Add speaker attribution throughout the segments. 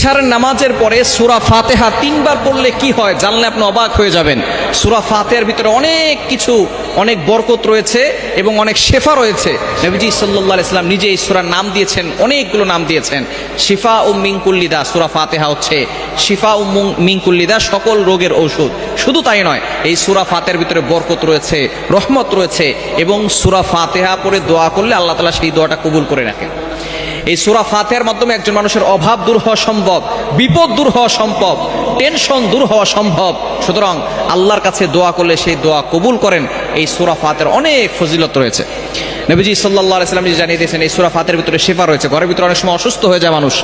Speaker 1: এশারের নামাজের পরে সুরা ফাতেহা তিনবার পড়লে কি হয় জানলে আপনি অবাক হয়ে যাবেন। সুরা ফাতেহার ভিতরে অনেক কিছু, অনেক বরকত রয়েছে এবং অনেক শেফা রয়েছে। নবীজি সাল্লাহ ইসলাম নিজে এই সুরার নাম দিয়েছেন, অনেকগুলো নাম দিয়েছেন। শিফা ও মিঙ্কুল্লিদা সুরা ফাতেহা হচ্ছে শিফা ও মিঙ্কুল্লিদা সকল রোগের ঔষধ। শুধু তাই নয়, এই সুরা ফাতের ভিতরে বরকত রয়েছে, রহমত রয়েছে এবং সুরা ফাতেহা পরে দোয়া করলে আল্লাহ তালা সেই দোয়াটা কবুল করে রাখেন। এই সুরা ফাতেহার মাধ্যমে একজন মানুষের অভাব দূর হওয়া সম্ভব, বিপদ দূর হওয়া সম্ভব টেনশন দূর হওয়া সম্ভব। সুতরাং আল্লাহর কাছে দোয়া করলে সেই দোয়া কবুল করেন। এই সুরা ফাতের অনেক ফজিলত রয়েছে। নবীজি সাল্লাহ ইসলাম যে জানিয়ে দিয়েছেন, এই সুরা ফাতের ভিতরে শেফা রয়েছে। ঘরের ভিতরে অনেক সময় অসুস্থ হয়ে যায় মানুষ।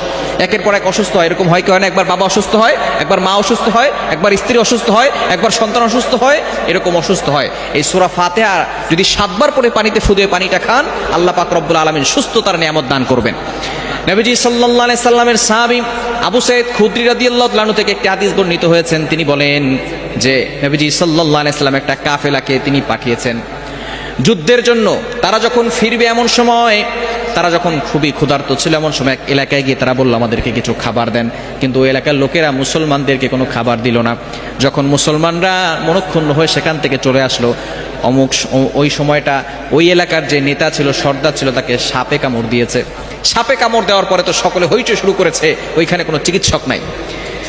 Speaker 1: একের পর এক অসুস্থ হয়, এরকম হয় কি হয় না? একবার বাবা অসুস্থ হয়, একবার মা অসুস্থ হয়, একবার স্ত্রী অসুস্থ হয়, একবার সন্তান অসুস্থ হয়, এরকম অসুস্থ হয়। এই সুরা ফাতেহা যদি সাতবার পরে পানিতে ফুদে পানিটা খান, আল্লাহ পাক রব্বুল আলমিন সুস্থতার নিয়ামত দান করবেন। নবীজি সাল্লাহ সাল্লামের সাহাবি আবু সৈয়দ খুদ্রি থেকে একটি হাদিস বর্ণিত হয়েছেন। তিনি বলেন যে, নবীজি সাল্লাহ সাল্লাম একটা কাফেলাকে তিনি পাঠিয়েছেন। যুদ্ধের জন্য তারা যখন ফিরবে এমন সময়, তারা যখন খুবই ক্ষুধার্ত ছিল এমন সময় এক এলাকায় গিয়ে তারা বলল, আমাদেরকে কিছু খাবার দেন। কিন্তু ওই এলাকার লোকেরা মুসলমানদেরকে কোনো খাবার দিল না। যখন মুসলমানরা মনক্ষুণ্ণ হয়ে সেখান থেকে চলে আসলো অমুক ওই সময়টা ওই এলাকার যে নেতা ছিল, সর্দার ছিল, তাকে সাপে কামড় দিয়েছে। সাপে কামড় দেওয়ার পরে তো সকলে হইচই শুরু করেছে, ওইখানে কোনো চিকিৎসক নাই।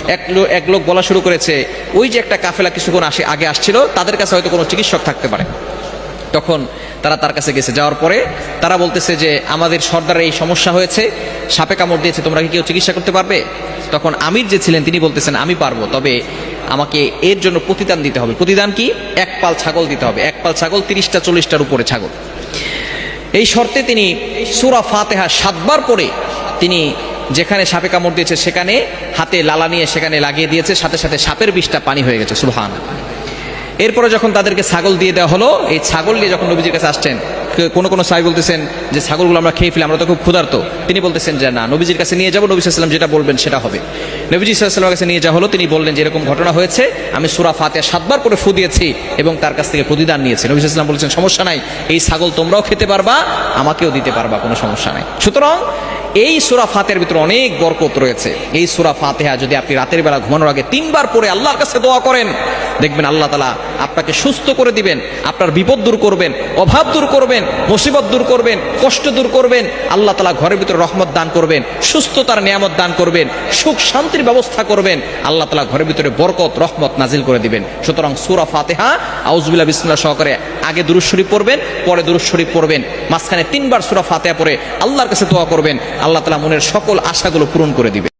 Speaker 1: এক এক লোক বলা শুরু করেছে, ওই যে একটা কাফেলা কিছুক্ষণ আসে আগে আসছিল, তাদের কাছে হয়তো কোনো চিকিৎসক থাকতে পারে। তখন তারা তার কাছে গেছে। যাওয়ার পরে তারা বলতেছে যে, আমাদের সর্দারের এই সমস্যা হয়েছে সাপে কামড় দিয়েছে, তোমরা কি কেউ চিকিৎসা করতে পারবে? তখন আমির যে ছিলেন, তিনি বলতেছেন, আমি পারব, তবে আমাকে এর জন্য প্রতিদান দিতে হবে। প্রতিদান কি? এক পাল ছাগল দিতে হবে। এক পাল ছাগল তিরিশটা, চল্লিশটার উপরে ছাগল। এই শর্তে তিনি সুরা ফাতেহা সাতবার পরে তিনি যেখানে সাপে কামড় দিয়েছে, সেখানে হাতে লালা নিয়ে সেখানে লাগিয়ে দিয়েছে, সাথে সাথে সাপের বিষটা পানি হয়ে গেছে সুবহান এরপরে যখন তাদেরকে ছাগল দিয়ে দেওয়া হলো, এই ছাগল নিয়ে যখন নবীজির কাছে আসছেন কোনো কোনো সাই বলতেছেন যে ছাগলগুলো আমরা খেয়ে ফেলি, আমরা তো খুব ক্ষুধার্ত। তিনি বলতেছেন যে না, নবীজির কাছে নিয়ে যাব, নবী সাল্লাম যেটা বলবেন সেটা হবে। নবীজি সাল্লামের কাছে নিয়ে যাওয়া হলো, তিনি বললেন যে এরকম ঘটনা হয়েছে, আমি সুরা ফাতে সাতবার করে ফু দিয়েছি এবং তার কাছ থেকে প্রতিদান নিয়েছি। নবী সাল্লাম বলছেন, সমস্যা নাই, এই ছাগল তোমরাও খেতে পারবা, আমাকেও দিতে পারবা, কোনো সমস্যা নাই। সুতরাং এই সুরা ফাতের ভিতরে অনেক বরকত রয়েছে। এই সুরা ফাতেহা যদি আপনি রাতের বেলা ঘুমানোর আগে তিনবার পরে আল্লাহর কাছে দোয়া করেন, দেখবেন আল্লাহ তালা আপনাকে সুস্থ করে দিবেন, আপনার বিপদ দূর করবেন, অভাব দূর করবেন, মুসিবত দূর করবেন, কষ্ট দূর করবেন, আল্লাহ তালা ঘরের ভিতরে রহমত দান করবেন, সুস্থতার নিয়ামত দান করবেন, সুখ শান্তির ব্যবস্থা করবেন, আল্লাহ তালা ঘরের ভিতরে বরকত, রহমত নাজিল করে দিবেন। সুতরাং সুরা ফাতেহা আউজবিল্লা বিসমুল্লাহ সহকারে আগে দুরুজ শরীফ পড়বেন, পরে দুরুজ শরীফ পড়বেন। মাঝখানে তিনবার সুরা ফাতেহা পড়ে আল্লাহর কাছে দোয়া করবেন, আল্লাহ তালা মনের সকল আশাগুলো পূরণ করে দিবেন